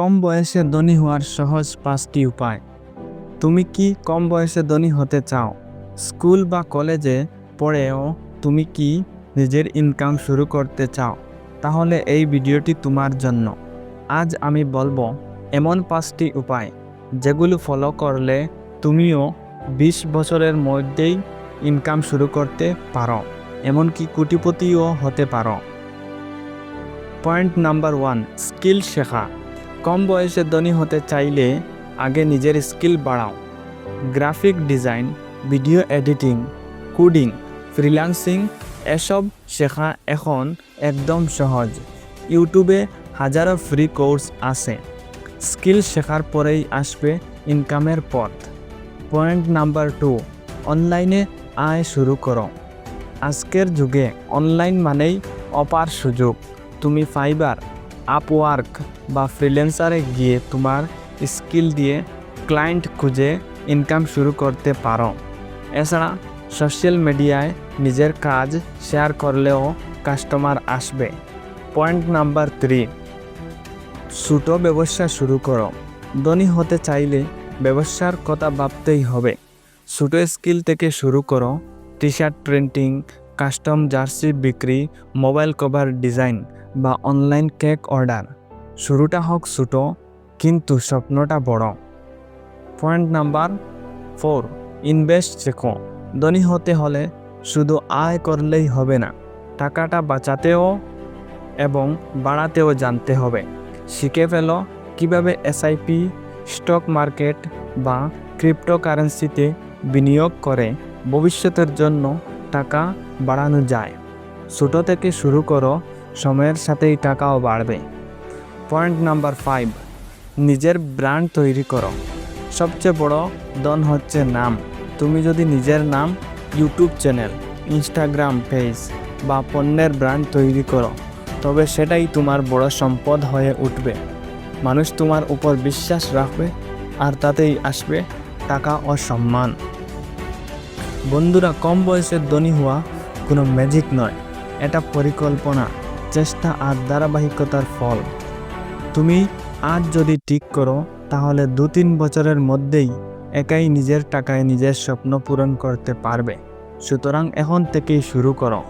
কম বয়সে ধনী হওয়ার সহজ পাঁচটি উপায়। তুমি কি কম বয়সে ধনী হতে চাও? স্কুল বা কলেজে পড়েও তুমি কি নিজের ইনকাম শুরু করতে চাও? তাহলে এই ভিডিওটি তোমার জন্য। আজ আমি বলব এমন পাঁচটি উপায়, যেগুলো ফলো করলে তুমিও বিশ বছরের মধ্যেই ইনকাম শুরু করতে পারো, এমনকি কোটিপতিও হতে পারো। পয়েন্ট নাম্বার ওয়ান, স্কিল শেখা। কম বয়সে ধনী হতে চাইলে আগে নিজের স্কিল বাড়াও। Graphic design, video editing, coding, freelancing, এসব শেখা এখন একদম সহজ। ইউটিউবে হাজারো ফ্রি কোর্স আছে। স্কিল শেখার পরেই আসবে ইনকামের পথ। পয়েন্ট নাম্বার টু, অনলাইনে আয় শুরু করো। আজকের যুগে অনলাইন মানেই অপার সুযোগ। তুমি ফাইবার আপওয়ার্ক বা ফ্রিল্যান্সারে গিয়ে তোমার স্কিল দিয়ে ক্লায়েন্ট খুঁজে ইনকাম শুরু করতে পারো। এছাড়া সোশ্যাল মিডিয়ায় নিজের কাজ শেয়ার করলেও কাস্টমার আসবে। পয়েন্ট নাম্বার থ্রি ছোটো ব্যবসা শুরু করো। ধনী হতে চাইলে ব্যবসার কথা ভাবতেই হবে। ছোটো স্কিল থেকে শুরু করো T shirt printing custom jersey বিক্রি মোবাইল কভার ডিজাইন বা অনলাইন কেক অর্ডার শুরুটা হোক ছোটো, কিন্তু স্বপ্নটা বড়। পয়েন্ট নাম্বার ফোর ইনভেস্ট শেখো। ধনী হতে হলে শুধু আয় করলেই হবে না, টাকাটা বাঁচাতেও এবং বাড়াতেও জানতে হবে। শিখে ফেলো কীভাবে এসআইপি স্টক মার্কেট বা ক্রিপ্টোকারেন্সিতে বিনিয়োগ করে। ভবিষ্যতের জন্য টাকা বাড়ানো যায়। ছোটো থেকে শুরু করো, সময়ের সাথেই টাকাও বাড়বে। পয়েন্ট নাম্বার ফাইভ, নিজের ব্র্যান্ড তৈরি করো। সবচেয়ে বড় দন হচ্ছে নাম। তুমি যদি নিজের নাম, ইউটিউব চ্যানেল, ইনস্টাগ্রাম পেজ বা পণ্যের ব্র্যান্ড তৈরি করো, তবে সেটাই তোমার বড় সম্পদ হয়ে উঠবে। মানুষ তোমার উপর বিশ্বাস রাখবে আর তাতেই আসবে টাকা ও সম্মান। বন্ধুরা কম বয়সে ধনী হওয়া কোনো ম্যাজিক নয়। এটা পরিকল্পনা, চেষ্টা আর ধারাবাহিকতার ফল। তুমি আজ যদি ঠিক করো, তাহলে দু তিন বছরের মধ্যেই একাই নিজের টাকায় নিজের স্বপ্ন পূরণ করতে পারবে। সুতরাং এখন থেকেই শুরু করো।